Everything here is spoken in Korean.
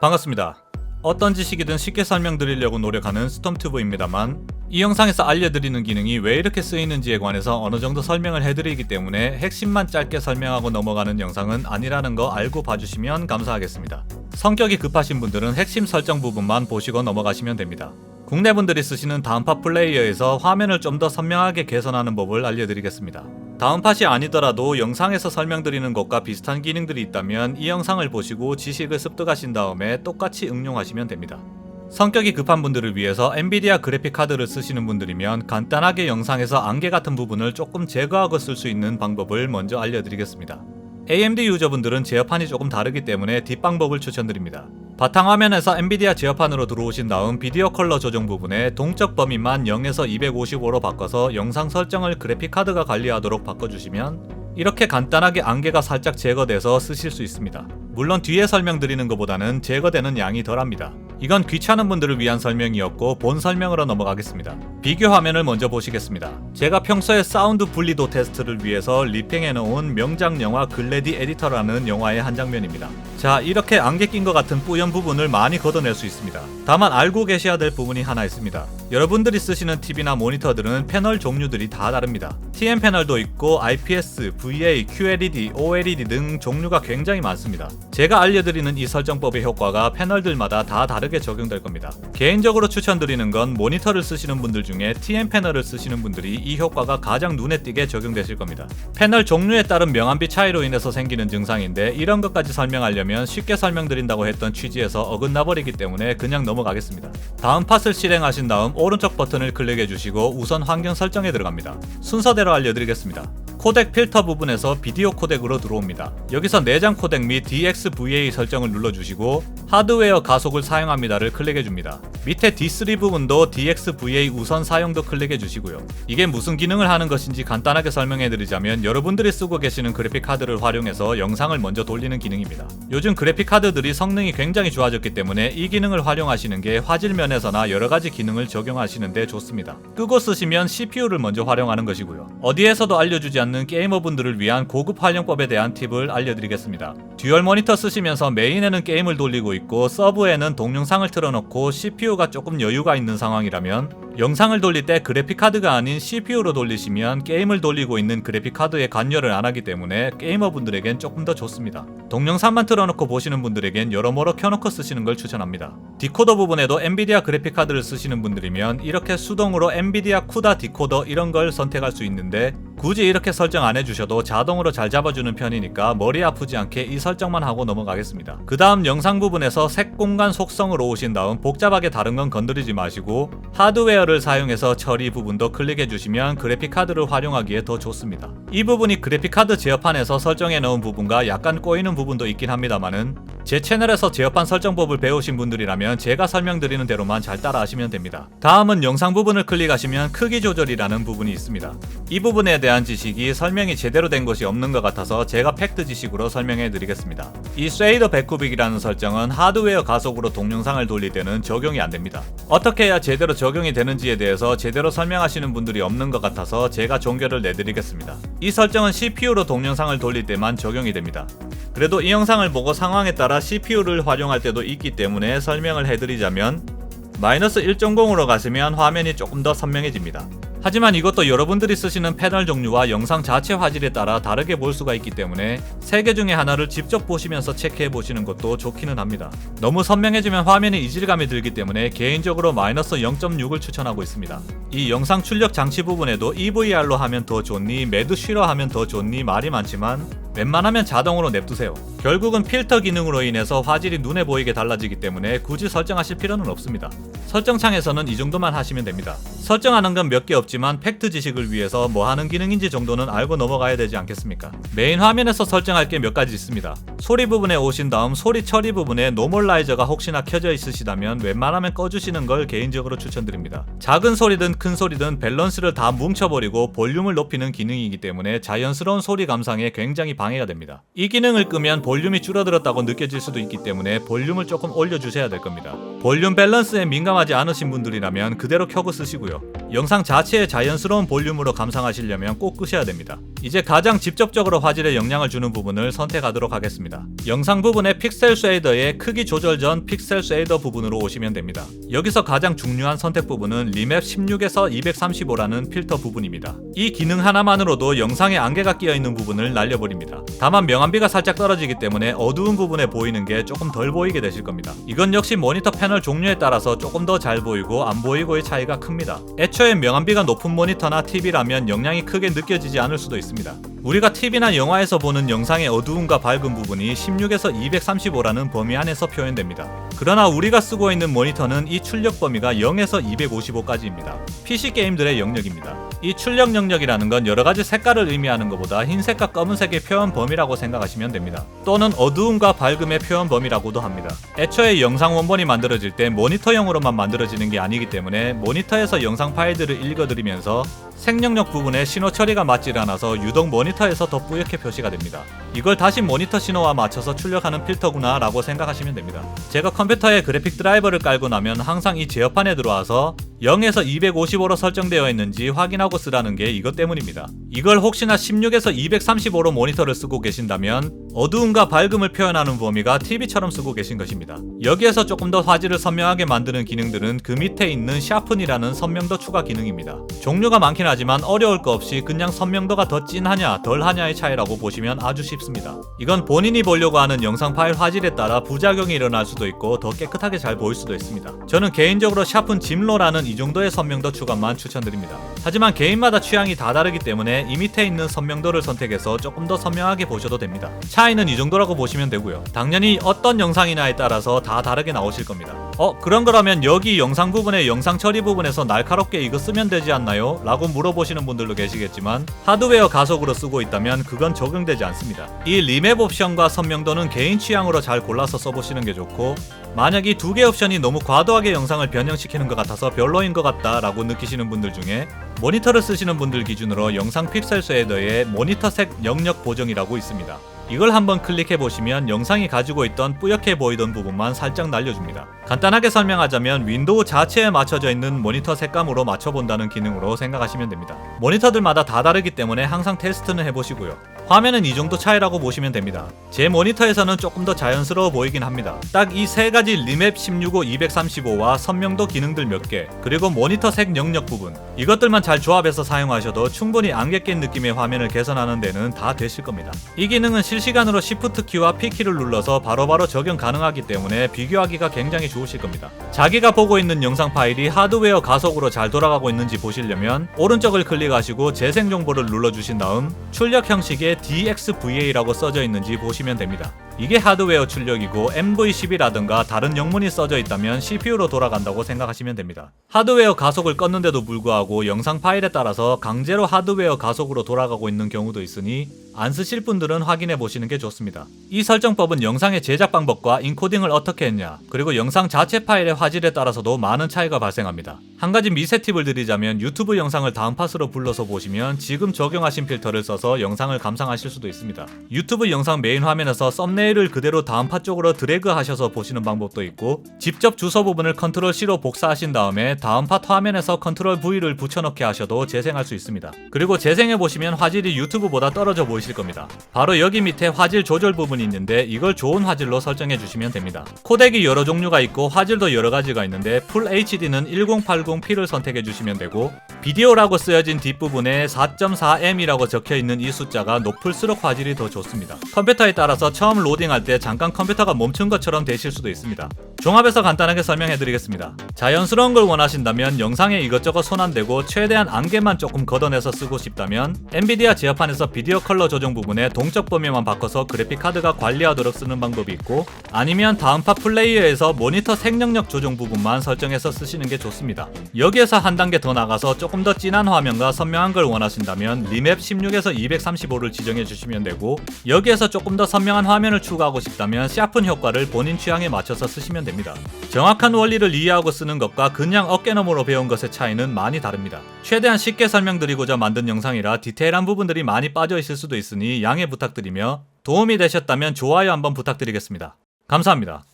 반갑습니다. 어떤 지식이든 쉽게 설명드리려고 노력하는 스톰튜브입니다만 이 영상에서 알려드리는 기능이 왜 이렇게 쓰이는지에 관해서 어느 정도 설명을 해드리기 때문에 핵심만 짧게 설명하고 넘어가는 영상은 아니라는 거 알고 봐주시면 감사하겠습니다. 성격이 급하신 분들은 핵심 설정 부분만 보시고 넘어가시면 됩니다. 국내 분들이 쓰시는 다음팟 플레이어에서 화면을 좀 더 선명하게 개선하는 법을 알려드리겠습니다. 다음 팟이 아니더라도 영상에서 설명드리는 것과 비슷한 기능들이 있다면 이 영상을 보시고 지식을 습득하신 다음에 똑같이 응용하시면 됩니다. 성격이 급한 분들을 위해서 엔비디아 그래픽 카드를 쓰시는 분들이면 간단하게 영상에서 안개 같은 부분을 조금 제거하고 쓸 수 있는 방법을 먼저 알려드리겠습니다. AMD 유저분들은 제어판이 조금 다르기 때문에 뒷방법을 추천드립니다. 바탕화면에서 엔비디아 제어판으로 들어오신 다음 비디오 컬러 조정 부분에 동적 범위만 0에서 255로 바꿔서 영상 설정을 그래픽카드가 관리하도록 바꿔주시면 이렇게 간단하게 안개가 살짝 제거돼서 쓰실 수 있습니다. 물론 뒤에 설명드리는 것보다는 제거되는 양이 덜합니다. 이건 귀찮은 분들을 위한 설명이었고 본 설명으로 넘어가겠습니다. 비교 화면을 먼저 보시겠습니다. 제가 평소에 사운드 분리도 테스트를 위해서 리팽해 놓은 명작 영화 글래디 에디터라는 영화의 한 장면입니다. 자, 이렇게 안개 낀 것 같은 뿌연 부분을 많이 걷어낼 수 있습니다. 다만 알고 계셔야 될 부분이 하나 있습니다. 여러분들이 쓰시는 TV나 모니터들은 패널 종류들이 다 다릅니다. TN 패널도 있고 IPS, VA, QLED, OLED 등 종류가 굉장히 많습니다. 제가 알려드리는 이 설정법의 효과가 패널들마다 다 다르게 적용될 겁니다. 개인적으로 추천드리는 건 모니터를 쓰시는 분들 중에 TN 패널을 쓰시는 분들이 이 효과가 가장 눈에 띄게 적용되실 겁니다. 패널 종류에 따른 명암비 차이로 인해서 생기는 증상인데 이런 것까지 설명하려면 쉽게 설명드린다고 했던 취지에서 어긋나 버리기 때문에 그냥 넘어가겠습니다. 다음 팟을 실행하신 다음 오른쪽 버튼을 클릭해 주시고 우선 환경 설정에 들어갑니다. 순서대로 알려드리겠습니다. 코덱 필터 부분에서 비디오 코덱으로 들어옵니다. 여기서 내장 코덱 및 DXVA 설정을 눌러주시고 하드웨어 가속을 사용합니다를 클릭해 줍니다. 밑에 D3 부분도 DXVA 우선 사용도 클릭해 주시고요. 이게 무슨 기능을 하는 것인지 간단하게 설명해 드리자면 여러분들이 쓰고 계시는 그래픽 카드를 활용해서 영상을 먼저 돌리는 기능입니다. 요즘 그래픽 카드들이 성능이 굉장히 좋아졌기 때문에 이 기능을 활용하시는 게 화질 면에서나 여러 가지 기능을 적용하시는데 좋습니다. 끄고 쓰시면 CPU를 먼저 활용하는 것이고요. 어디에서도 알려주지 않는 게이머분들을 위한 고급 활용법에 대한 팁을 알려드리겠습니다. 듀얼 모니터 쓰시면서 메인에는 게임을 돌리고 있고 서브에는 동영상을 틀어놓고 CPU가 조금 여유가 있는 상황이라면 영상을 돌릴 때 그래픽카드가 아닌 CPU로 돌리시면 게임을 돌리고 있는 그래픽카드에 관여를 안 하기 때문에 게이머분들에겐 조금 더 좋습니다. 동영상만 틀어놓고 보시는 분들에겐 여러모로 켜놓고 쓰시는 걸 추천합니다. 디코더 부분에도 엔비디아 그래픽카드를 쓰시는 분들이면 이렇게 수동으로 엔비디아 쿠다 디코더 이런 걸 선택할 수 있는데 굳이 이렇게 설정 안 해주셔도 자동으로 잘 잡아주는 편이니까 머리 아프지 않게 이 설정만 하고 넘어가겠습니다. 그 다음 영상 부분에서 색 공간 속성으로 오신 다음 복잡하게 다른 건 건드리지 마시고 하드웨어 를 사용해서 처리 부분도 클릭해 주시면 그래픽 카드를 활용하기에 더 좋습니다. 이 부분이 그래픽 카드 제어판에서 설정해 놓은 부분과 약간 꼬이는 부분도 있긴 합니다만은 제 채널에서 제어판 설정법을 배우신 분들이라면 제가 설명드리는 대로만 잘 따라 하시면 됩니다. 다음은 영상 부분을 클릭하시면 크기 조절이라는 부분이 있습니다. 이 부분에 대한 지식이 설명이 제대로 된 것이 없는 것 같아서 제가 팩트 지식으로 설명해 드리겠습니다. 이 쉐이더 백쿠빅이라는 설정은 하드웨어 가속으로 동영상을 돌릴 때는 적용이 안 됩니다. 어떻게 해야 제대로 적용이 되는지에 대해서 제대로 설명하시는 분들이 없는 것 같아서 제가 종결을 내드리겠습니다. 이 설정은 CPU로 동영상을 돌릴 때만 적용이 됩니다. 그래도 이 영상을 보고 상황에 따라 CPU를 활용할 때도 있기 때문에 설명을 해드리자면 마이너스 1.0으로 가시면 화면이 조금 더 선명해집니다. 하지만 이것도 여러분들이 쓰시는 패널 종류와 영상 자체 화질에 따라 다르게 볼 수가 있기 때문에 세 개 중에 하나를 직접 보시면서 체크해 보시는 것도 좋기는 합니다. 너무 선명해지면 화면에 이질감이 들기 때문에 개인적으로 마이너스 0.6을 추천하고 있습니다. 이 영상 출력 장치 부분에도 EVR로 하면 더 좋니 매드 쉬러 하면 더 좋니 말이 많지만 웬만하면 자동으로 냅두세요. 결국은 필터 기능으로 인해서 화질이 눈에 보이게 달라지기 때문에 굳이 설정하실 필요는 없습니다. 설정창에서는 이 정도만 하시면 됩니다. 설정하는 건 몇 개 없지만 팩트 지식을 위해서 뭐 하는 기능인지 정도는 알고 넘어가야 되지 않겠습니까? 메인 화면에서 설정할 게 몇 가지 있습니다. 소리 부분에 오신 다음 소리 처리 부분에 노멀라이저가 혹시나 켜져 있으시다면 웬만하면 꺼주시는 걸 개인적으로 추천드립니다. 작은 소리든 큰 소리든 밸런스를 다 뭉쳐버리고 볼륨을 높이는 기능이기 때문에 자연스러운 소리 감상에 굉장히 방해가 됩니다. 이 기능을 끄면 볼륨이 줄어들었다고 느껴질 수도 있기 때문에 볼륨을 조금 올려주셔야 될 겁니다. 볼륨 밸런스에 민감하지 않으신 분들이라면 그대로 켜고 쓰시고요. 영상 자체의 자연스러운 볼륨으로 감상하시려면 꼭 끄셔야 됩니다. 이제 가장 직접적으로 화질에 영향을 주는 부분을 선택하도록 하겠습니다. 영상 부분의 픽셀 쉐이더의 크기 조절 전 픽셀 쉐이더 부분으로 오시면 됩니다. 여기서 가장 중요한 선택 부분은 리맵 16에서 235라는 필터 부분입니다. 이 기능 하나만으로도 영상에 안개가 끼어 있는 부분을 날려버립니다. 다만 명암비가 살짝 떨어지기 때문에 어두운 부분에 보이는 게 조금 덜 보이게 되실 겁니다. 이건 역시 모니터 패널 종류에 따라서 조금 더 잘 보이고 안 보이고의 차이가 큽니다. 애초에 명암비가 높은 모니터나 TV라면 영향이 크게 느껴지지 않을 수도 있습니다. 우리가 TV나 영화에서 보는 영상의 어두움과 밝은 부분이 16에서 235라는 범위 안에서 표현됩니다. 그러나 우리가 쓰고 있는 모니터는 이 출력 범위가 0에서 255까지입니다. PC 게임들의 영역입니다. 이 출력 영역이라는 건 여러 가지 색깔을 의미하는 것보다 흰색과 검은색의 표현 범위라고 생각하시면 됩니다. 또는 어두움과 밝음의 표현 범위라고도 합니다. 애초에 영상 원본이 만들어질 때 모니터용으로만 만들어지는 게 아니기 때문에 모니터에서 영상 파일들을 읽어드리면서 생명력 부분에 신호 처리가 맞질 않아서 유독 모니터에서 더 뿌옇게 표시가 됩니다. 이걸 다시 모니터 신호와 맞춰서 출력하는 필터구나 라고 생각하시면 됩니다. 제가 컴퓨터에 그래픽 드라이버를 깔고 나면 항상 이 제어판에 들어와서 0에서 255로 설정되어 있는지 확인하고 쓰라는 게 이것 때문입니다. 이걸 혹시나 16에서 235로 모니터를 쓰고 계신다면 어두움과 밝음을 표현하는 범위가 TV처럼 쓰고 계신 것입니다. 여기에서 조금 더 화질을 선명하게 만드는 기능들은 그 밑에 있는 샤픈이라는 선명도 추가 기능입니다. 종류가 많긴 하지만 어려울 거 없이 그냥 선명도가 더 진하냐 덜하냐의 차이라고 보시면 아주 쉽습니다. 이건 본인이 보려고 하는 영상 파일 화질에 따라 부작용이 일어날 수도 있고 더 깨끗하게 잘 보일 수도 있습니다. 저는 개인적으로 샤픈 짐로라는 이 정도의 선명도 추가만 추천드립니다. 하지만 개인마다 취향이 다 다르기 때문에 이 밑에 있는 선명도를 선택해서 조금 더 선명하게 보셔도 됩니다. 차이 는 이 정도라고 보시면 되고요. 당연히 어떤 영상이냐에 따라서 다 다르게 나오실 겁니다. 어, 그런 거라면 여기 영상 부분에 영상 처리 부분에서 날카롭게 이거 쓰면 되지 않나요? 라고 물어보시는 분들도 계시겠지만 하드웨어 가속으로 쓰고 있다면 그건 적용되지 않습니다. 이 리맵 옵션과 선명도는 개인 취향으로 잘 골라서 써보시는 게 좋고 만약 이 두 개 옵션이 너무 과도하게 영상을 변형시키는 것 같아서 별로인 것 같다 라고 느끼시는 분들 중에 모니터를 쓰시는 분들 기준으로 영상 픽셀 쉐이더의 모니터 색 영역 보정이라고 있습니다. 이걸 한번 클릭해 보시면 영상이 가지고 있던 뿌옇게 보이던 부분만 살짝 날려줍니다. 간단하게 설명하자면 윈도우 자체에 맞춰져 있는 모니터 색감으로 맞춰본다는 기능으로 생각하시면 됩니다. 모니터들마다 다 다르기 때문에 항상 테스트는 해보시고요. 화면은 이 정도 차이라고 보시면 됩니다. 제 모니터에서는 조금 더 자연스러워 보이긴 합니다. 딱 이 세 가지 리맵 165, 235와 선명도 기능들 몇 개, 그리고 모니터 색 영역 부분 이것들만 잘 조합해서 사용하셔도 충분히 안개 낀 느낌의 화면을 개선하는 데는 다 되실 겁니다. 이 기능은 실시간으로 Shift 키와 P 키를 눌러서 바로바로 적용 가능하기 때문에 비교하기가 굉장히 좋으실 겁니다. 자기가 보고 있는 영상 파일이 하드웨어 가속으로 잘 돌아가고 있는지 보시려면 오른쪽을 클릭하시고 재생 정보를 눌러주신 다음 출력 형식의 DXVA라고 써져 있는지 보시면 됩니다. 이게 하드웨어 출력이고 MV10이라든가 다른 영문이 써져 있다면 CPU로 돌아간다고 생각하시면 됩니다. 하드웨어 가속을 껐는데도 불구하고 영상 파일에 따라서 강제로 하드웨어 가속으로 돌아가고 있는 경우도 있으니 안 쓰실 분들은 확인해 보시는 게 좋습니다. 이 설정법은 영상의 제작 방법과 인코딩을 어떻게 했냐, 그리고 영상 자체 파일의 화질에 따라서도 많은 차이가 발생합니다. 한 가지 미세 팁을 드리자면 유튜브 영상을 다음 팟으로 불러서 보시면 지금 적용하신 필터를 써서 영상을 감상하실 수도 있습니다. 유튜브 영상 메인 화면에서 썸네일 을 그대로 다음 팟 쪽으로 드래그 하셔서 보시는 방법도 있고 직접 주소 부분을 컨트롤 C로 복사하신 다음에 다음 팟 화면에서 컨트롤 V를 붙여넣기 하셔도 재생할 수 있습니다. 그리고 재생해 보시면 화질이 유튜브보다 떨어져 보이실 겁니다. 바로 여기 밑에 화질 조절 부분이 있는데 이걸 좋은 화질로 설정해 주시면 됩니다. 코덱이 여러 종류가 있고 화질도 여러 가지가 있는데 풀 HD는 1080p를 선택해 주시면 되고 비디오라고 쓰여진 뒷부분에 4.4M이라고 적혀 있는 이 숫자가 높을수록 화질이 더 좋습니다. 컴퓨터에 따라서 처음 로 딩할 때 잠깐 컴퓨터가 멈춘 것처럼 되실 수도 있습니다. 종합해서 간단하게 설명해 드리겠습니다. 자연스러운 걸 원하신다면 영상에 이것저것 손안 대고 최대한 안개만 조금 걷어내서 쓰고 싶다면 엔비디아 제어판에서 비디오 컬러 조정 부분에 동적 범위만 바꿔서 그래픽 카드가 관리하도록 쓰는 방법이 있고 아니면 다음파 플레이어에서 모니터 생명력 조정 부분만 설정해서 쓰시는 게 좋습니다. 여기에서 한 단계 더 나가서 조금 더 진한 화면과 선명한 걸 원하신다면 리맵 16에서 235를 지정해 주시면 되고 여기에서 조금 더 선명한 화면을 추가하고 싶다면 샤픈 효과를 본인 취향에 맞춰서 쓰시면 됩니다. 정확한 원리를 이해하고 쓰는 것과 그냥 어깨너머로 배운 것의 차이는 많이 다릅니다. 최대한 쉽게 설명드리고자 만든 영상이라 디테일한 부분들이 많이 빠져 있을 수도 있으니 양해 부탁드리며 도움이 되셨다면 좋아요 한번 부탁드리겠습니다. 감사합니다.